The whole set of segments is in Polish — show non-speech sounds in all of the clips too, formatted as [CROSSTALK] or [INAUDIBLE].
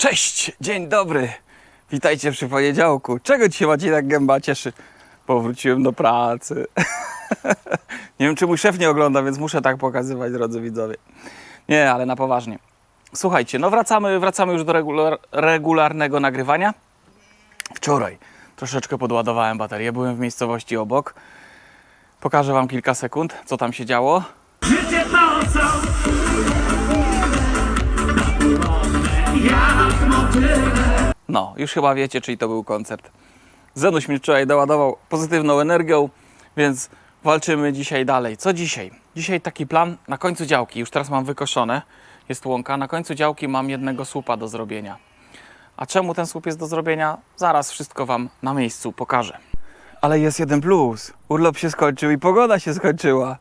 Cześć, dzień dobry. Witajcie przy poniedziałku. Czego dzisiaj tak gęba cieszy? Powróciłem do pracy. [LAUGHS] nie wiem, czy mój szef nie ogląda, więc muszę tak pokazywać, drodzy widzowie. Nie, ale na poważnie. Słuchajcie, no wracamy, wracamy już do regular, regularnego nagrywania. Wczoraj troszeczkę podładowałem baterię, byłem w miejscowości obok. Pokażę Wam kilka sekund, co tam się działo. Życie No, już chyba wiecie, czyj to był koncert. Zenuś mnie wczoraj doładował pozytywną energią, więc walczymy dzisiaj dalej. Co dzisiaj? Dzisiaj taki plan na końcu działki. Już teraz mam wykoszone, jest łąka. Na końcu działki mam jednego słupa do zrobienia. A czemu ten słup jest do zrobienia? Zaraz wszystko Wam na miejscu pokażę. Ale jest jeden plus. Urlop się skończył i pogoda się skończyła.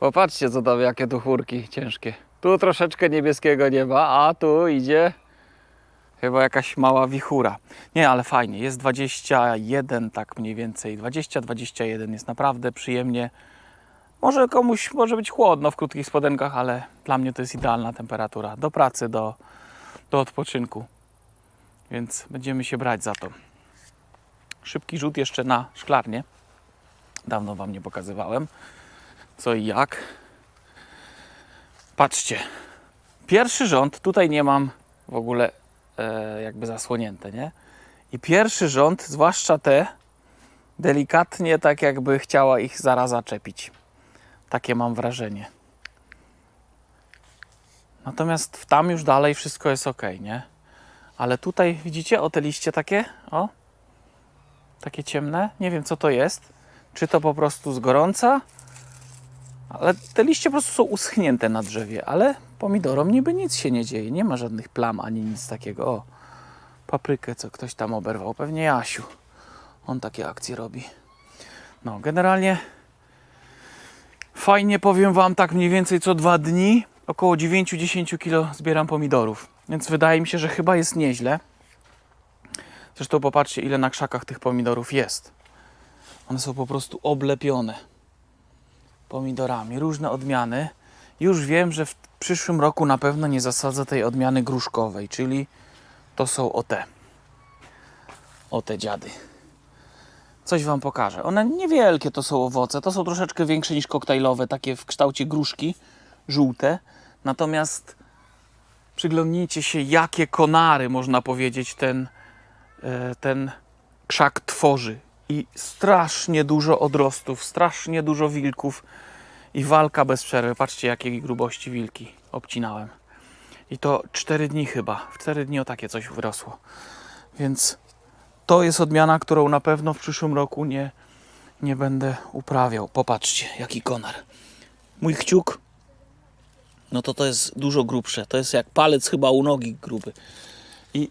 Popatrzcie, co tam, jakie tu chmurki ciężkie. Tu troszeczkę niebieskiego nieba, a tu idzie Chyba jakaś mała wichura. Nie, ale fajnie. Jest 21, tak mniej więcej. 20-21 jest naprawdę przyjemnie. Może komuś może być chłodno w krótkich spodenkach, ale dla mnie to jest idealna temperatura. Do pracy, do, do odpoczynku. Więc będziemy się brać za to. Szybki rzut jeszcze na szklarnię. Dawno Wam nie pokazywałem. Co i jak. Patrzcie. Pierwszy rząd, tutaj nie mam w ogóle e, jakby zasłonięte, nie? I pierwszy rząd, zwłaszcza te, delikatnie tak jakby chciała ich zaraz zaczepić. Takie mam wrażenie. Natomiast tam już dalej wszystko jest ok, nie? Ale tutaj widzicie, o te liście takie, o, takie ciemne, nie wiem co to jest. Czy to po prostu z gorąca? Ale te liście po prostu są uschnięte na drzewie, ale pomidorom niby nic się nie dzieje. Nie ma żadnych plam ani nic takiego. O, paprykę, co ktoś tam oberwał. Pewnie Jasiu. On takie akcje robi. No, generalnie fajnie powiem Wam, tak mniej więcej co dwa dni około 9-10 kilo zbieram pomidorów. Więc wydaje mi się, że chyba jest nieźle. Zresztą popatrzcie, ile na krzakach tych pomidorów jest. One są po prostu oblepione pomidorami, różne odmiany. Już wiem, że w przyszłym roku na pewno nie zasadzę tej odmiany gruszkowej, czyli to są o te. O te dziady. Coś Wam pokażę. One niewielkie to są owoce, to są troszeczkę większe niż koktajlowe, takie w kształcie gruszki, żółte. Natomiast przyglądnijcie się, jakie konary, można powiedzieć, ten, e, ten krzak tworzy. I strasznie dużo odrostów, strasznie dużo wilków i walka bez przerwy. Patrzcie, jakiej grubości wilki obcinałem. I to 4 dni chyba. W 4 dni o takie coś wyrosło. Więc to jest odmiana, którą na pewno w przyszłym roku nie, nie będę uprawiał. Popatrzcie, jaki konar. Mój kciuk, no to to jest dużo grubsze. To jest jak palec chyba u nogi gruby. I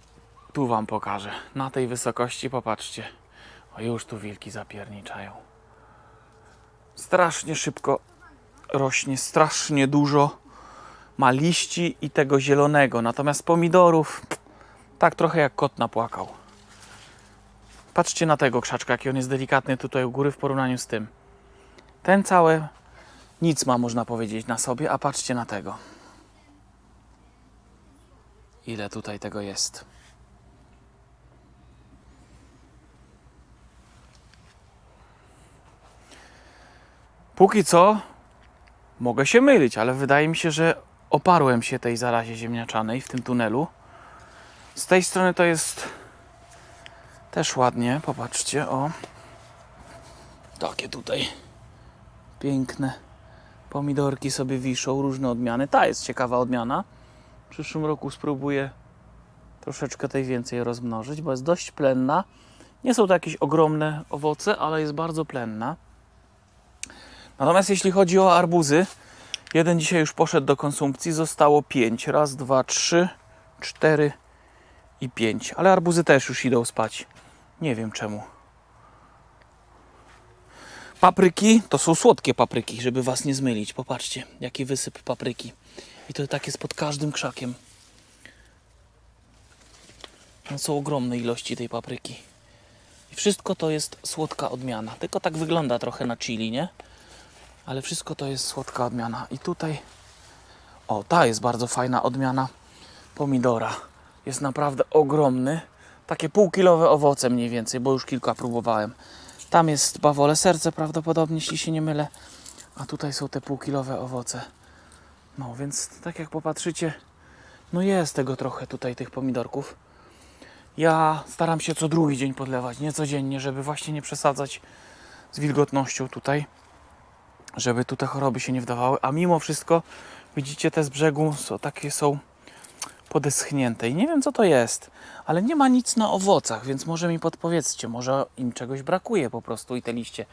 tu Wam pokażę. Na tej wysokości popatrzcie. O, już tu wilki zapierniczają. Strasznie szybko rośnie, strasznie dużo ma liści i tego zielonego. Natomiast pomidorów tak trochę jak kot napłakał. Patrzcie na tego krzaczka, jaki on jest delikatny tutaj u góry w porównaniu z tym. Ten cały nic ma, można powiedzieć, na sobie, a patrzcie na tego. Ile tutaj tego jest. Póki co mogę się mylić, ale wydaje mi się, że oparłem się tej zarazie ziemniaczanej w tym tunelu. Z tej strony to jest też ładnie, popatrzcie, o. Takie tutaj piękne pomidorki sobie wiszą, różne odmiany. Ta jest ciekawa odmiana. W przyszłym roku spróbuję troszeczkę tej więcej rozmnożyć, bo jest dość plenna. Nie są to jakieś ogromne owoce, ale jest bardzo plenna. Natomiast jeśli chodzi o arbuzy, jeden dzisiaj już poszedł do konsumpcji, zostało pięć. Raz, dwa, trzy, cztery i pięć. Ale arbuzy też już idą spać. Nie wiem czemu. Papryki to są słodkie papryki, żeby was nie zmylić. Popatrzcie, jaki wysyp papryki. I to tak jest pod każdym krzakiem. No, są ogromne ilości tej papryki. I wszystko to jest słodka odmiana. Tylko tak wygląda trochę na chili, nie? Ale wszystko to jest słodka odmiana. I tutaj, o, ta jest bardzo fajna odmiana pomidora. jest naprawdę ogromny. Takie półkilowe owoce mniej więcej, bo już kilka próbowałem. Tam jest bawole serce prawdopodobnie, jeśli się nie mylę. A tutaj są te półkilowe owoce. No więc tak jak popatrzycie, no jest tego trochę tutaj, tych pomidorków. Ja staram się co drugi dzień podlewać, nie codziennie, żeby właśnie nie przesadzać z wilgotnością tutaj, żeby tu te choroby się nie wdawały. A mimo wszystko, widzicie, te z brzegu są, takie są podeschnięte i nie wiem co to jest, ale nie ma nic na owocach, więc może mi podpowiedzcie, może im czegoś brakuje po prostu i te liście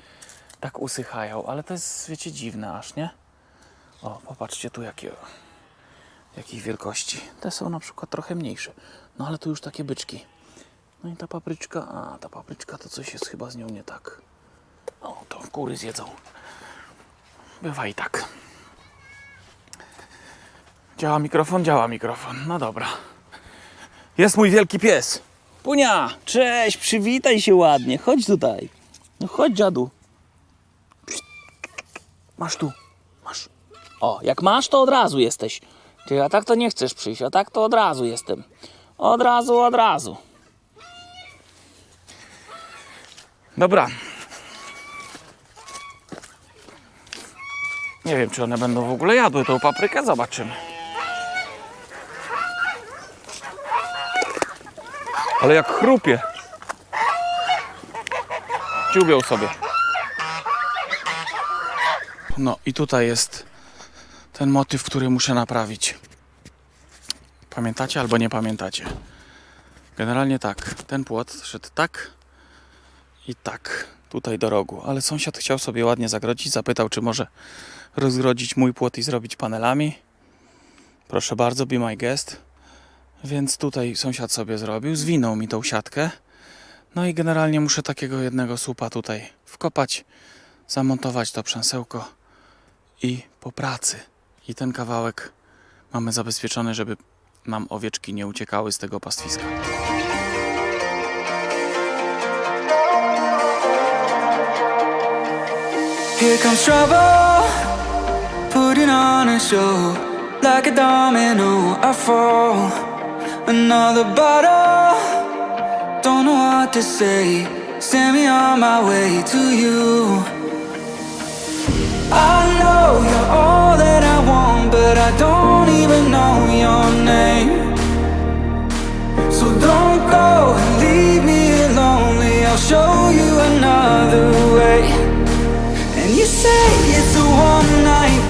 tak usychają, ale to jest, wiecie, dziwne aż, nie? O, popatrzcie tu jakie, jakiej wielkości. Te są na przykład trochę mniejsze, no ale tu już takie byczki. No i ta papryczka, a ta papryczka to coś jest chyba z nią nie tak. O, to kury zjedzą. Bywa i tak. Działa mikrofon, działa mikrofon. No dobra. Jest mój wielki pies. Punia, cześć, przywitaj się ładnie. Chodź tutaj. No chodź, dziadu. Masz tu. Masz. O, jak masz, to od razu jesteś. Ty, a tak to nie chcesz przyjść, a tak to od razu jestem. Od razu, od razu. Dobra. Nie wiem, czy one będą w ogóle jadły tą paprykę. Zobaczymy. Ale jak chrupie. Dziubią sobie. No i tutaj jest ten motyw, który muszę naprawić. Pamiętacie albo nie pamiętacie? Generalnie tak. Ten płot szedł tak i tak. Tutaj do rogu. Ale sąsiad chciał sobie ładnie zagrodzić. Zapytał, czy może rozgrodzić mój płot i zrobić panelami. Proszę bardzo, be my guest. Więc tutaj sąsiad sobie zrobił, zwinął mi tą siatkę. No i generalnie muszę takiego jednego słupa tutaj wkopać, zamontować to przęsełko i po pracy. I ten kawałek mamy zabezpieczony, żeby nam owieczki nie uciekały z tego pastwiska. Here comes trouble, putting on a show. Like a domino, I fall. Another bottle, don't know what to say. Send me on my way to you. I know you're all that I want, but I don't even know your name. So don't go and leave me lonely. I'll show you another way say it's a warm night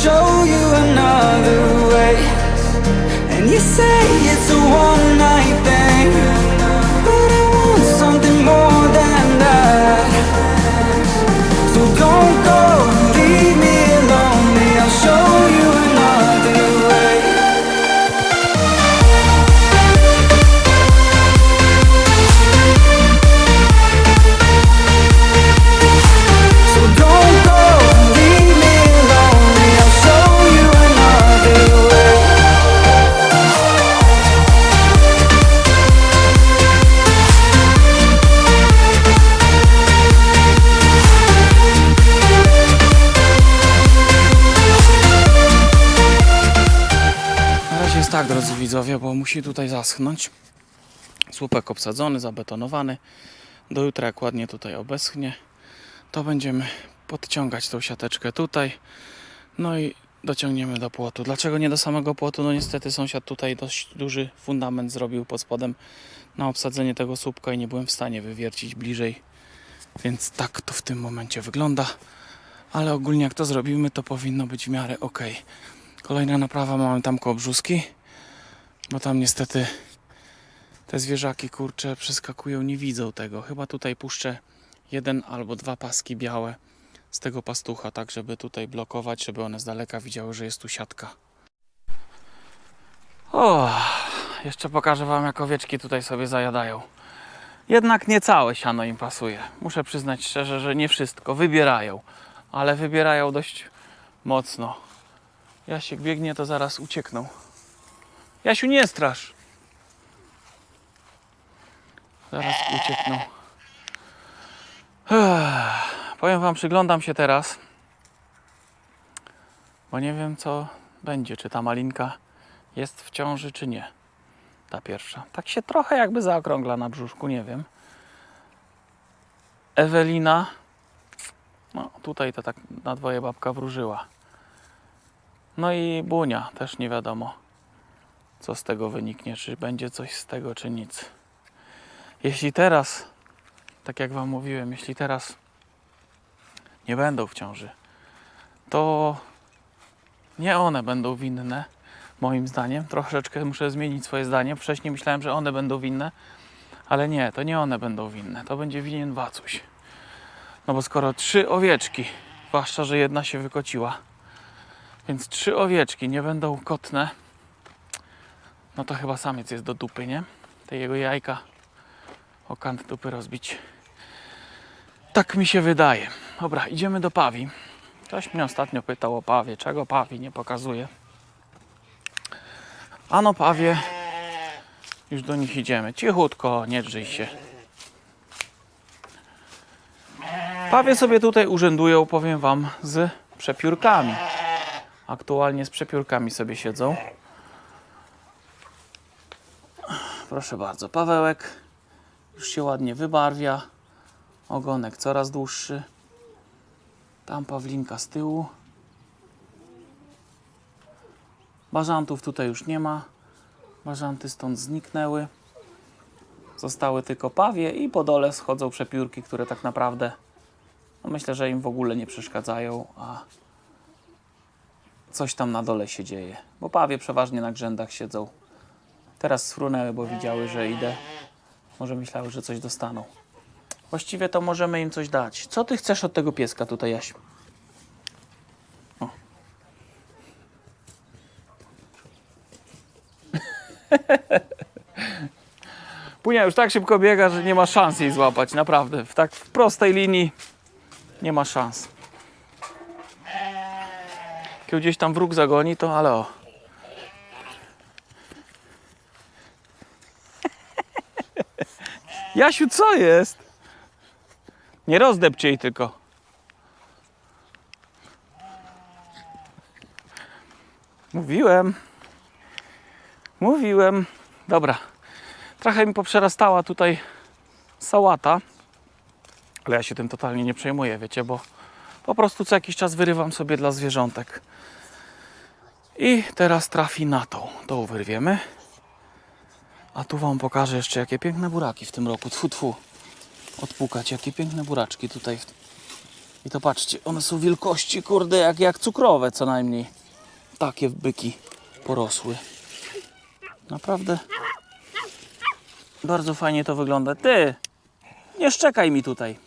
show you another way. And you say it's a musi tutaj zaschnąć. Słupek obsadzony, zabetonowany. Do jutra jak ładnie tutaj obeschnie, to będziemy podciągać tą siateczkę tutaj. No i dociągniemy do płotu. Dlaczego nie do samego płotu? No niestety sąsiad tutaj dość duży fundament zrobił pod spodem na obsadzenie tego słupka i nie byłem w stanie wywiercić bliżej. Więc tak to w tym momencie wygląda. Ale ogólnie jak to zrobimy, to powinno być w miarę ok. Kolejna naprawa mamy tam koło brzuski, bo tam niestety te zwierzaki kurcze przeskakują, nie widzą tego. Chyba tutaj puszczę jeden albo dwa paski białe z tego pastucha, tak żeby tutaj blokować, żeby one z daleka widziały, że jest tu siatka. O, jeszcze pokażę Wam, jak owieczki tutaj sobie zajadają. Jednak nie całe siano im pasuje. Muszę przyznać szczerze, że nie wszystko. Wybierają, ale wybierają dość mocno. Jasiek biegnie, to zaraz uciekną. Jasiu, nie strasz. Zaraz uciekną. Powiem Wam, przyglądam się teraz, bo nie wiem, co będzie. Czy ta malinka jest w ciąży, czy nie. Ta pierwsza. Tak się trochę jakby zaokrągla na brzuszku, nie wiem. Ewelina. No, tutaj to tak na dwoje babka wróżyła. No i Bunia, też nie wiadomo, co z tego wyniknie, czy będzie coś z tego, czy nic. Jeśli teraz, tak jak Wam mówiłem, jeśli teraz nie będą w ciąży, to nie one będą winne, moim zdaniem. Troszeczkę muszę zmienić swoje zdanie. Wcześniej myślałem, że one będą winne, ale nie, to nie one będą winne. To będzie winien Wacuś. No bo skoro trzy owieczki, zwłaszcza, że jedna się wykociła, więc trzy owieczki nie będą kotne, no to chyba samiec jest do dupy, nie? Te jego jajka o kant dupy rozbić. Tak mi się wydaje. Dobra, idziemy do pawi. Ktoś mnie ostatnio pytał o pawie. Czego pawi nie pokazuje? A no pawie, już do nich idziemy. Cichutko, nie drzyj się. Pawie sobie tutaj urzędują, powiem Wam, z przepiórkami. Aktualnie z przepiórkami sobie siedzą. Proszę bardzo, Pawełek już się ładnie wybarwia. Ogonek coraz dłuższy. Tam Pawlinka z tyłu. Bażantów tutaj już nie ma. Bażanty stąd zniknęły. Zostały tylko pawie i po dole schodzą przepiórki, które tak naprawdę no myślę, że im w ogóle nie przeszkadzają, a coś tam na dole się dzieje. Bo pawie przeważnie na grzędach siedzą. Teraz sfrunęły, bo widziały, że idę. Może myślały, że coś dostaną. Właściwie to możemy im coś dać. Co ty chcesz od tego pieska tutaj, Jasiu? O. [LAUGHS] Punia już tak szybko biega, że nie ma szans jej złapać, naprawdę. W tak w prostej linii nie ma szans. Ją gdzieś tam wróg zagoni, to ale o. Jasiu, co jest? Nie rozdepcie jej tylko. Mówiłem. Mówiłem. Dobra. Trochę mi poprzerastała tutaj sałata. Ale ja się tym totalnie nie przejmuję, wiecie, bo po prostu co jakiś czas wyrywam sobie dla zwierzątek. I teraz trafi na tą. Tą wyrwiemy. A tu Wam pokażę jeszcze, jakie piękne buraki w tym roku. Tfu, tfu. Odpukać, jakie piękne buraczki tutaj. I to patrzcie, one są wielkości, kurde, jak, jak cukrowe co najmniej. Takie byki porosły. Naprawdę bardzo fajnie to wygląda. Ty, nie szczekaj mi tutaj.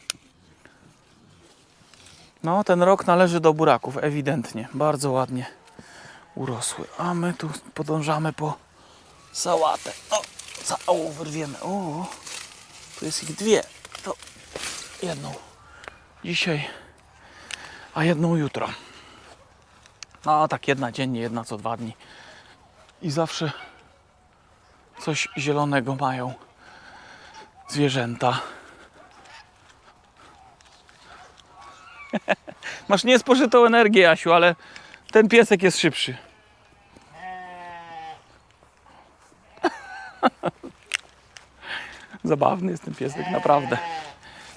No, ten rok należy do buraków, ewidentnie. Bardzo ładnie urosły. A my tu podążamy po sałatę. O, całą wyrwiemy. O, tu jest ich dwie. To jedną dzisiaj, a jedną jutro. No, tak jedna dziennie, jedna co dwa dni. I zawsze coś zielonego mają zwierzęta. [LAUGHS] Masz niespożytą energię, Jasiu, ale ten piesek jest szybszy. [LAUGHS] Zabawny jest ten piesek, naprawdę.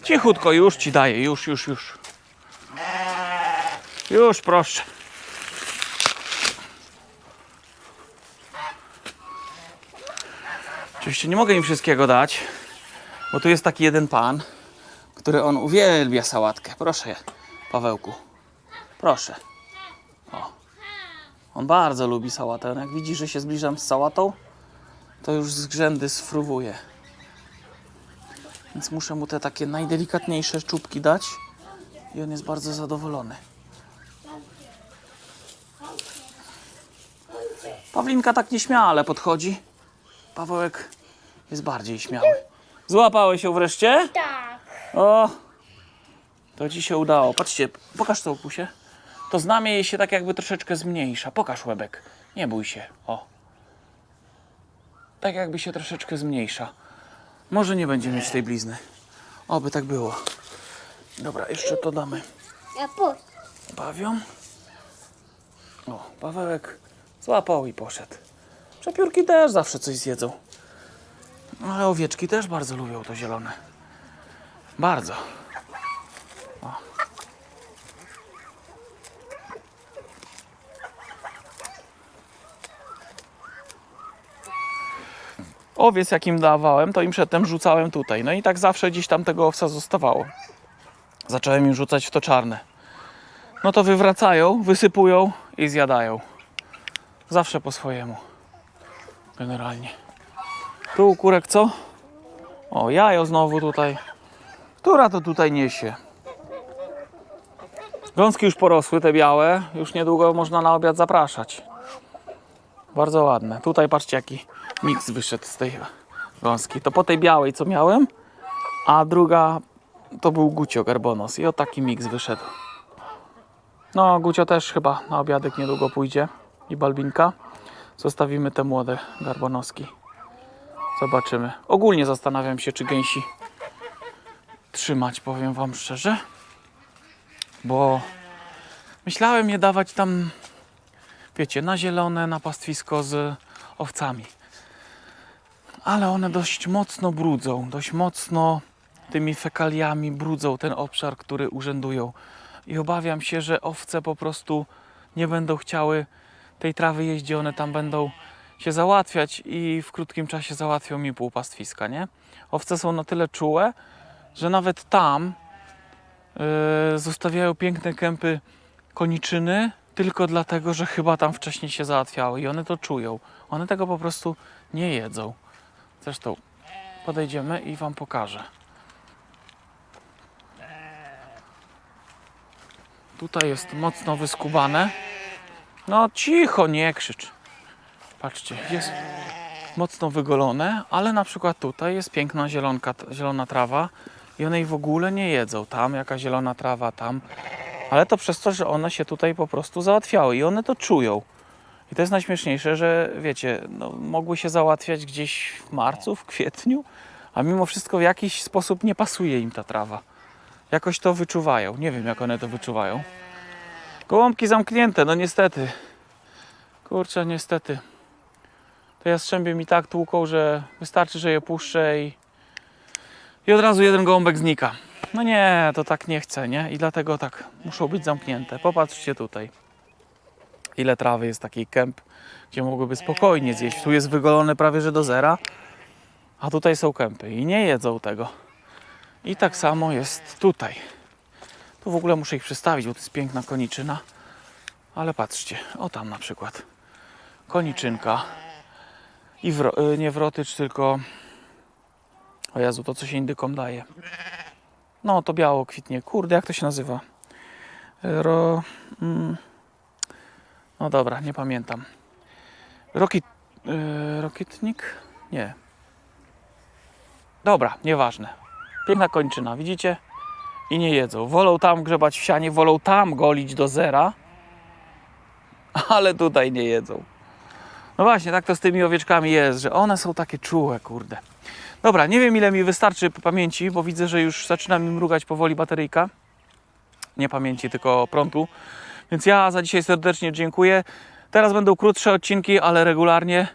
Cichutko, już ci daję, już, już, już. Już, proszę. Oczywiście nie mogę im wszystkiego dać, bo tu jest taki jeden pan, który on uwielbia sałatkę. Proszę, Pawełku. Proszę. O. On bardzo lubi sałatę. On jak widzi, że się zbliżam z sałatą, to już z grzędy sfruwuje. Więc muszę mu te takie najdelikatniejsze czubki dać i on jest bardzo zadowolony. Pawlinka tak nieśmiale podchodzi. Pawełek jest bardziej śmiały. Złapałeś ją wreszcie? Tak. O, to ci się udało. Patrzcie, pokaż to opusie. To znamie jej się tak jakby troszeczkę zmniejsza. Pokaż łebek. Nie bój się. O. Tak jakby się troszeczkę zmniejsza. Może nie będzie mieć tej blizny. Oby tak było. Dobra, jeszcze to damy. Ja puść. Pawią. O, Pawełek złapał i poszedł. Przepiórki też zawsze coś zjedzą. Ale owieczki też bardzo lubią to zielone. Bardzo. Owiec jakim dawałem, to im przedtem rzucałem tutaj. No i tak zawsze gdzieś tam tego owsa zostawało. Zacząłem im rzucać w to czarne no to wywracają, wysypują i zjadają. Zawsze po swojemu. Generalnie. Tu kurek co? O, jajo znowu tutaj. Która to tutaj niesie? Gąski już porosły, te białe. Już niedługo można na obiad zapraszać. Bardzo ładne. Tutaj patrzcie jaki miks wyszedł z tej gąski. To po tej białej co miałem, a druga to był gucio garbonos. I o taki miks wyszedł. No, Gucio też chyba na obiadek niedługo pójdzie. I Balbinka. Zostawimy te młode garbonoski. Zobaczymy. Ogólnie zastanawiam się, czy gęsi trzymać, powiem Wam szczerze. Bo myślałem je dawać tam, wiecie, na zielone, na pastwisko z owcami. Ale one dość mocno brudzą, dość mocno tymi fekaliami brudzą ten obszar, który urzędują i obawiam się, że owce po prostu nie będą chciały tej trawy jeść, gdzie one tam będą się załatwiać i w krótkim czasie załatwią mi pół pastwiska, nie? Owce są na tyle czułe, że nawet tam yy, zostawiają piękne kępy koniczyny tylko dlatego, że chyba tam wcześniej się załatwiały i one to czują. One tego po prostu nie jedzą. Zresztą podejdziemy i Wam pokażę. Tutaj jest mocno wyskubane. No cicho, nie krzycz. Patrzcie, jest mocno wygolone, ale na przykład tutaj jest piękna zielonka, zielona trawa i one jej w ogóle nie jedzą. Tam jaka zielona trawa, tam. Ale to przez to, że one się tutaj po prostu załatwiały i one to czują. I to jest najśmieszniejsze, że wiecie, no, mogły się załatwiać gdzieś w marcu, w kwietniu, a mimo wszystko w jakiś sposób nie pasuje im ta trawa. Jakoś to wyczuwają. Nie wiem, jak one to wyczuwają. Gołąbki zamknięte, no niestety. Kurczę, niestety. Te jastrzębie mi tak tłuką, że wystarczy, że je puszczę i, i od razu jeden gołąbek znika. No nie, to tak nie chcę, nie? I dlatego tak muszą być zamknięte. Popatrzcie tutaj. Ile trawy jest takiej kęp, gdzie mogłyby spokojnie zjeść. Tu jest wygolone prawie że do zera, a tutaj są kępy i nie jedzą tego. I tak samo jest tutaj. Tu w ogóle muszę ich przestawić, bo to jest piękna koniczyna. Ale patrzcie, o tam na przykład. Koniczynka. I wro, y, nie wrotycz, tylko... O Jezu, to co się indykom daje. No, to biało kwitnie. Kurde, jak to się nazywa? Ro... Mm, no dobra, nie pamiętam. Rokit... y, Rokitnik? Nie. Dobra, nieważne. Piękna kończyna, widzicie? I nie jedzą. Wolą tam grzebać w sianie, wolą tam golić do zera, [LAUGHS] ale tutaj nie jedzą. No właśnie, tak to z tymi owieczkami jest, że one są takie czułe, kurde. Dobra, nie wiem ile mi wystarczy pamięci, bo widzę, że już zaczyna mi mrugać powoli bateryjka. Nie pamięci, tylko prądu. Więc ja za dzisiaj serdecznie dziękuję. Teraz będą krótsze odcinki, ale regularnie,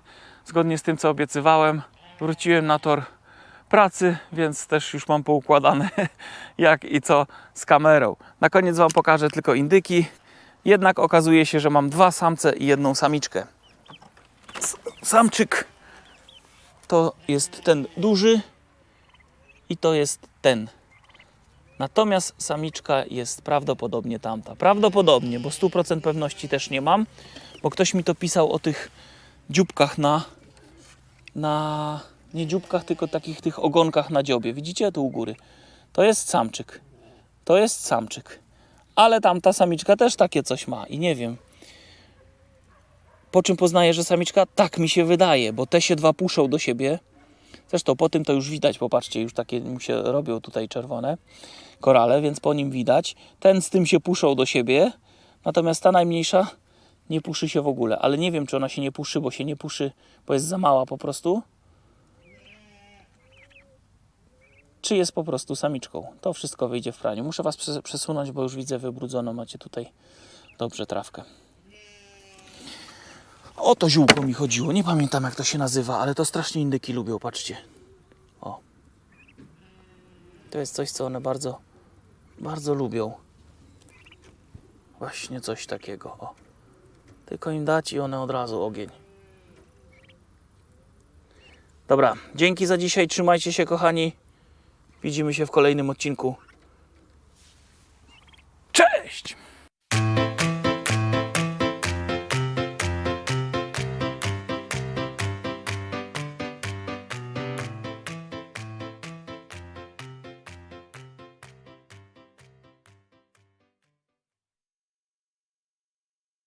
zgodnie z tym, co obiecywałem, wróciłem na tor pracy, więc też już mam poukładane [LAUGHS] jak i co z kamerą. Na koniec Wam pokażę tylko indyki. Jednak okazuje się, że mam dwa samce i jedną samiczkę. Samczyk to jest ten duży i to jest ten. Natomiast samiczka jest prawdopodobnie tamta. Prawdopodobnie, bo 100% pewności też nie mam, bo ktoś mi to pisał o tych dzióbkach na, na nie dzióbkach, tylko takich tych ogonkach na dziobie. Widzicie tu u góry? To jest samczyk. To jest samczyk. Ale tamta samiczka też takie coś ma i nie wiem. Po czym poznaję, że samiczka? Tak mi się wydaje, bo te się dwa puszą do siebie. Zresztą po tym to już widać, popatrzcie, już takie mu się robią tutaj czerwone korale, więc po nim widać. Ten z tym się puszą do siebie, natomiast ta najmniejsza nie puszy się w ogóle. Ale nie wiem, czy ona się nie puszy, bo się nie puszy, bo jest za mała po prostu. Czy jest po prostu samiczką. To wszystko wyjdzie w praniu. Muszę Was przes- przesunąć, bo już widzę wybrudzono. Macie tutaj dobrze trawkę. O to ziółko mi chodziło. Nie pamiętam jak to się nazywa, ale to strasznie indyki lubią, patrzcie. O. To jest coś, co one bardzo, bardzo lubią. Właśnie coś takiego. O. Tylko im dać i one od razu ogień. Dobra, dzięki za dzisiaj. Trzymajcie się, kochani. Widzimy się w kolejnym odcinku. Cześć!